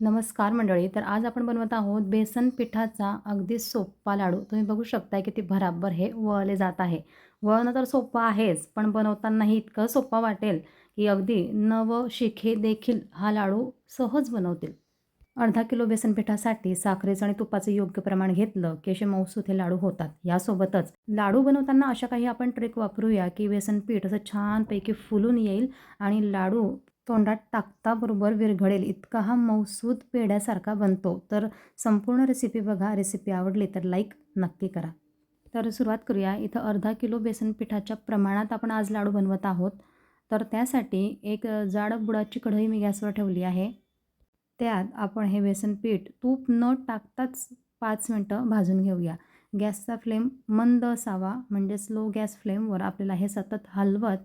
नमस्कार मंडळी तर आज आपण बनवत आहोत बेसन पिठाचा अगदी सोप्पा लाडू. तुम्ही बघू शकताय की ते भराभर हे वळले जात आहे. वळणं तर सोपं आहेच पण बनवतानाही इतकं सोपं वाटेल की अगदी नव शिखे देखील हा लाडू सहज बनवतील. अर्धा किलो बेसन पिठासाठी साखरेचं आणि तुपाचं योग्य प्रमाण घेतलं की असे मऊसूत हे लाडू होतात. यासोबतच लाडू बनवताना अशा काही आपण ट्रिक वापरूया की बेसन पीठ असं छानपैकी फुलून येईल आणि लाडू तोंडात टाकताबरोबर विरघळेल. इतका हा मौसूद पेढ्यासारखा बनतो. तर संपूर्ण रेसिपी बघा. रेसिपी आवडली तर लाईक नक्की करा. तर सुरुवात करूया. इथं अर्धा किलो बेसन पिठाच्या प्रमाणात आपण आज लाडू बनवत आहोत. तर त्यासाठी एक जाड बुडाची कढई मी गॅसवर ठेवली आहे. त्यात आपण हे बेसन पीठ तूप न टाकताच पाच मिनटं भाजून घेऊया. गॅसचा फ्लेम मंद असावा. म्हणजे स्लो गॅस फ्लेमवर आपल्याला हे सतत हलवत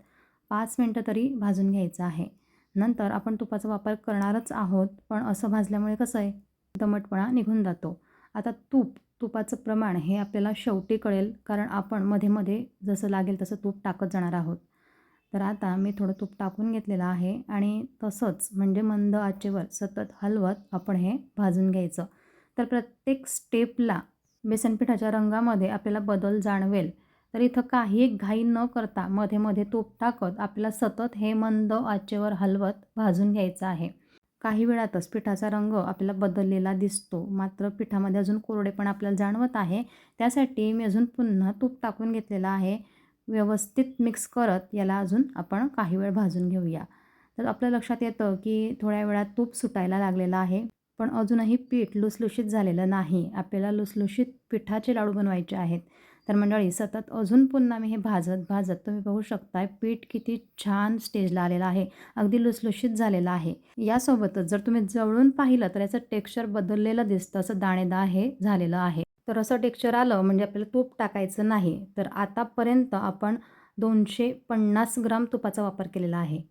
पाच मिनटं तरी भाजून घ्यायचं आहे. नंतर आपण तुपाचा वापर करणारच आहोत पण असं भाजल्यामुळे कसं आहे? दमटपणा निघून जातो. आता तूप तुपाचं प्रमाण हे आपल्याला शेवटी कळेल कारण आपण मध्ये मध्ये जसं लागेल तसं तूप टाकत जाणार आहोत. तर आता मी थोडं तूप टाकून घेतलेलं आहे आणि तसंच म्हणजे मंद आचेवर सतत हलवत आपण हे भाजून घ्यायचं. तर प्रत्येक स्टेपला बेसनपिठाच्या रंगामध्ये आपल्याला बदल जाणवेल. तर इथं काही घाई न करता मध्ये मध्ये तूप टाकत आपल्याला सतत हे मंद आचेवर हलवत भाजून घ्यायचं आहे. काही वेळातच पिठाचा रंग आपल्याला बदललेला दिसतो. मात्र पिठामध्ये अजून कोरडेपण आपल्याला जाणवत आहे. त्यासाठी मी अजून पुन्हा तूप टाकून घेतलेलं आहे. व्यवस्थित मिक्स करत याला अजून आपण काही वेळ भाजून घेऊया. तर आपल्या लक्षात येतं की थोड्या वेळात तूप सुटायला लागलेलं आहे. पण अजूनही पीठ लुसलुशीत झालेलं नाही. आपल्याला लुसलुशीत पिठाचे लाडू बनवायचे आहेत. तर मंडळी सतत अजून पुन्हा मी हे भाजत भाजत तुम्ही बघू शकताय पीठ किती छान स्टेजला आलेलं आहे अगदी लुसलुशीत झालेलं आहे. यासोबतच जर तुम्ही जवळून पाहिलं तर याचं टेक्स्चर बदललेलं दिसतं असं दाणेदार हे झालेलं आहे. तर असं टेक्स्चर आलं म्हणजे आपल्याला तूप टाकायचं नाही तर आतापर्यंत आपण दोनशे पन्नास ग्राम तुपाचा वापर केलेला आहे.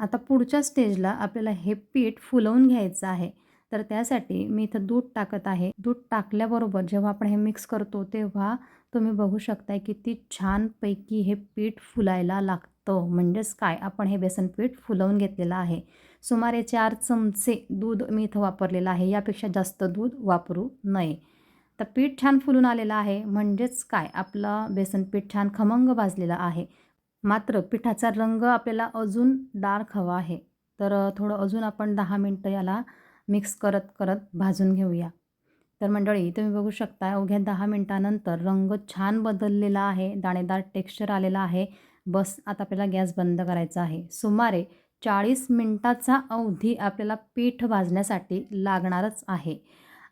आता पुढच्या स्टेजला आपल्याला हे पीठ फुलवून घ्यायचं आहे. तर त्यासाठी मी इथं दूध टाकत आहे. दूध टाकल्याबरोबर जेव्हा आपण हे मिक्स करतो तेव्हा तुम्ही बघू शकताय किती छानपैकी हे पीठ फुलायला लागतं. म्हणजेच काय? आपण हे बेसन पीठ फुलवून घेतलेलं आहे. सुमारे चार चमचे दूध मी इथं वापरलेलं आहे. यापेक्षा जास्त दूध वापरू नये. तर पीठ छान फुलून आलेलं आहे. म्हणजेच काय? आपलं बेसन पीठ छान खमंग भाजलेलं आहे. मात्र पिठाचा रंग आपल्याला अजून डार्क हवा आहे. तर थोडं अजून आपण दहा मिनटं याला मिक्स करत करत भाजून घेऊया. तर मंडळी तुम्ही बघू शकता अवघ्या दहा मिनटानंतर रंग छान बदललेला आहे दाणेदार टेक्स्चर आलेला आहे. बस आता आपल्याला गॅस बंद करायचा आहे. सुमारे चाळीस मिनटाचा अवधी आपल्याला पीठ भाजण्यासाठी लागणारच आहे.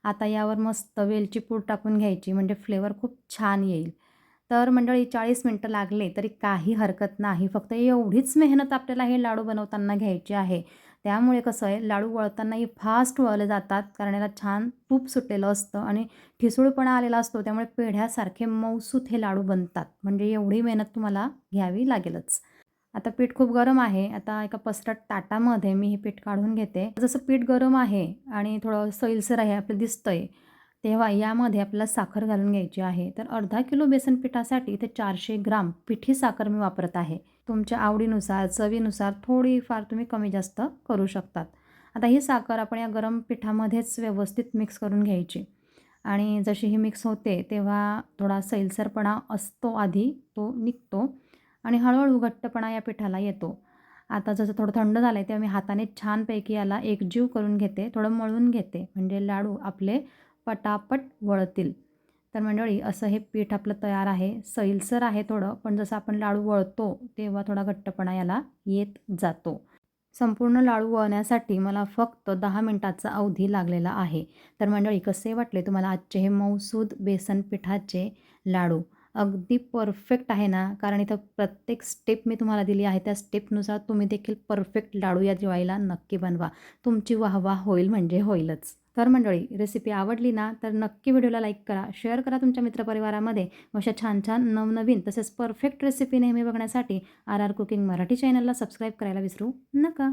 आता यावर मस्त वेलची पूड टाकून घ्यायची म्हणजे फ्लेवर खूप छान येईल. तर मंडळी चाळीस मिनटं लागले तरी काही हरकत नाही. फक्त एवढीच मेहनत आपल्याला हे लाडू बनवताना घ्यायची आहे. त्यामुळे कसं आहे लाडू वळतानाही फास्ट वळले जातात कारण याला छान तूप सुटलेलं असतं आणि ठिसूळपणा आलेला असतो त्यामुळे पेढ्यासारखे मौसूत हे लाडू बनतात. म्हणजे एवढी मेहनत तुम्हाला घ्यावी लागेलच. आता पीठ खूप गरम आहे. आता एका पसरट ताटामध्ये मी हे पीठ काढून घेते. जसं पीठ गरम आहे आणि थोडं सैलसर आहे आपलं दिसतंय तेव्हा यामध्ये आपल्याला साखर घालून घ्यायची आहे. तर अर्धा किलो बेसन पिठासाठी इथे चारशे ग्राम पिठी साखर मी वापरत आहे. तुमच्या आवडीनुसार चवीनुसार थोडीफार तुम्ही कमी जास्त करू शकतात. आता ही साखर आपण या गरम पिठामध्येच व्यवस्थित मिक्स करून घ्यायची. आणि जशी ही मिक्स होते तेव्हा थोडा सैलसरपणा असतो आधी तो निघतो आणि हळूहळू घट्टपणा या पिठाला येतो. आता जसं थोडं थंड झालं आहे तेव्हा मी हाताने छानपैकी याला एकजीव करून घेते थोडं मळून घेते. म्हणजे लाडू आपले पटापट वळतील. तर मंडळी असं हे पीठ आपलं तयार आहे. सैलसर आहे थोडं पण जसं आपण लाडू वळतो तेव्हा थोडा घट्टपणा याला येत जातो. संपूर्ण लाडू वळण्यासाठी मला फक्त दहा मिनटाचा अवधी लागलेला आहे. तर मंडळी कसे वाटले तुम्हाला आजचे हे मौसूद बेसन पिठाचे लाडू? अगदी परफेक्ट आहे ना. कारण इथं प्रत्येक स्टेप मी तुम्हाला दिली आहे त्या स्टेपनुसार तुम्ही देखील परफेक्ट लाडू या दिवाळीला नक्की बनवा. तुमची वाहवा होईल म्हणजे होईलच. तर मंडळी रेसिपी आवडली ना तर नक्की व्हिडिओला लाईक करा शेअर करा तुमच्या मित्रपरिवारामध्ये. अशा छान छान नवनवीन तसेच परफेक्ट रेसिपी नेहमी बघण्यासाठी आर आर कुकिंग मराठी चॅनलला सबस्क्राईब करायला विसरू नका.